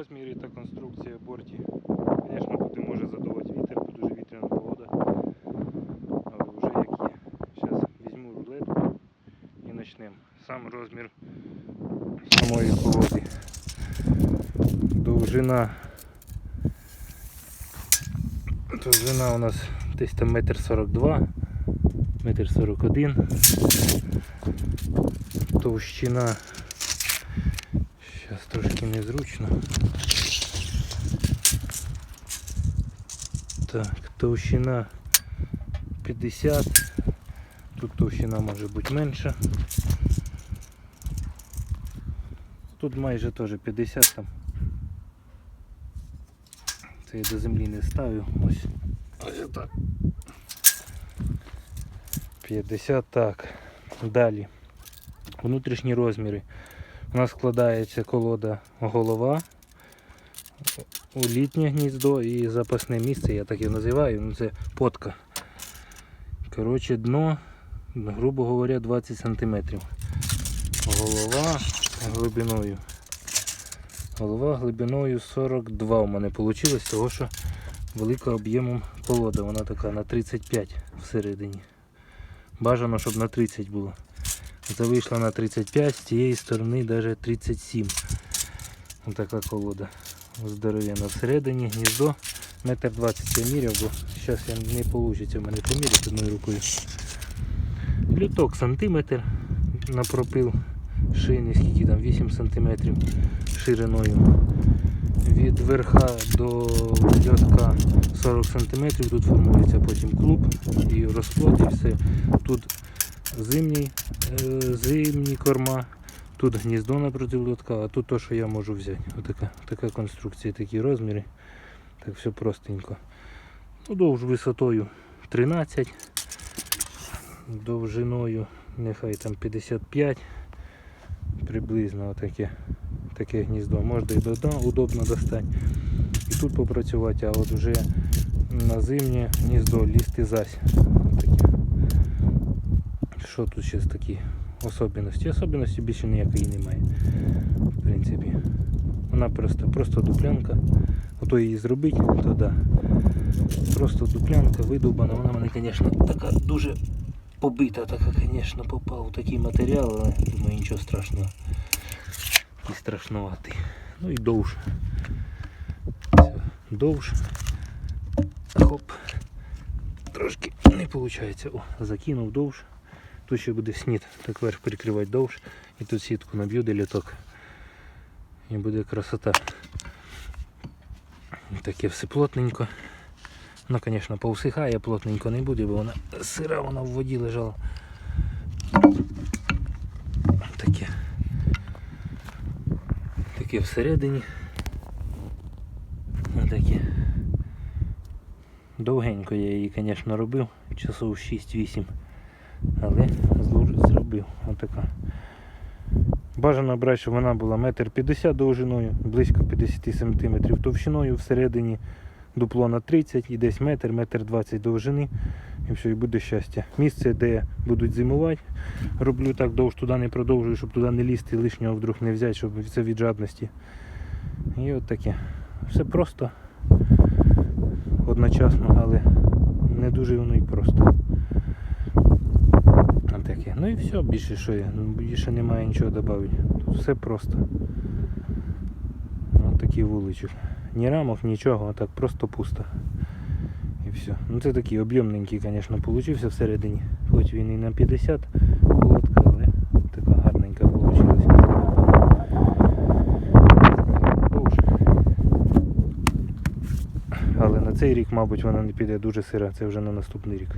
Розміри та конструкція борті. Звісно, буде може задувати вітер, бо дуже вітряна погода. Але вже як є. Зараз візьму рулетку і почнемо. Сам розмір самої колоди. Довжина. Довжина у нас десь там метр сорок два, метр сорок один. Товщина. Зараз трошки незручно. Так, товщина 50. Тут товщина може бути менша. Тут майже теж 50 там. Це я до землі не ставив. Ось. Ось так. 50 так. Далі. Внутрішні розміри. У нас складається колода голова у літнє гніздо і запасне місце, я так і називаю, ну це потка. Коротше, дно, грубо говоря, 20 см. Голова глибиною. Голова глибиною 42 у мене вийшло, того що велика об'ємом колода. Вона така на 35 всередині. Бажано, щоб на 30 було. Це вийшло на 35, з цієї сторони навіть 37. Ось така колода. Здоров'яна всередині, гніздо. Метр 20 я міряв, бо зараз не вийде в мене поміряти одною рукою. Люток сантиметр на пропил шини, скільки там 8 сантиметрів шириною. Від верха до льотка 40 см, тут формується потім клуб і розплод, і все. Тут зимній, е, зимні корма, тут гніздо напроти лотка, а тут то, що я можу взяти. Отака, така конструкція, такі розміри. Так все простенько. Ну, довж висотою 13, довжиною нехай там 55, приблизно отаке, таке гніздо. Можна і дода, удобно достати. І тут попрацювати, а от вже на зимнє гніздо лізти зась. Таке. Що тут ще такі особливості? Особливості більше ніякої немає. В принципі. Вона просто, просто дуплянка. Ото її зробити, то да. Просто дуплянка видубана. Вона в мене, звісно, така дуже побита, така, звісно, попав у такий матеріал, але думаю, нічого страшного. І страшнуватий. Ну і довж. Все, довж. Хоп. Трошки не виходить. О, закинув довж. Тут ще буде снід, так верх перекривати довж. І тут сітку наб'ю де літок. І буде красота. Таке все плотненько. Вона, звісно, повсихає, плотненько не буде, бо вона сира, вона в воді лежала. Таке. Таке всередині. Таке. Довгенько я її, звісно, робив, часов 6-8, але зробив. Отака. Бажано брати, щоб вона була метр 50 довжиною, близько 50 см товщиною всередині дупло на 30 і десь метр, метр 20 довжини. І все, і буде щастя. Місце, де будуть зимувати, роблю так довж туди не продовжую, щоб туди не лізти, лишнього вдруг не взяти, щоб це від жадності. І от таке. Все просто, одночасно, але не дуже воно і просто. Ну і все, більше що є. Ну, Більше немає нічого додати. Тут все просто. Ось такий вуличок. Ні рамок, нічого, так просто пусто. І все. Ну це такий об'ємненький, звісно, получився всередині. Хоч він і на 50 лодка, але така гарненька вийшла. Але на цей рік, мабуть, вона не піде дуже сира, це вже на наступний рік.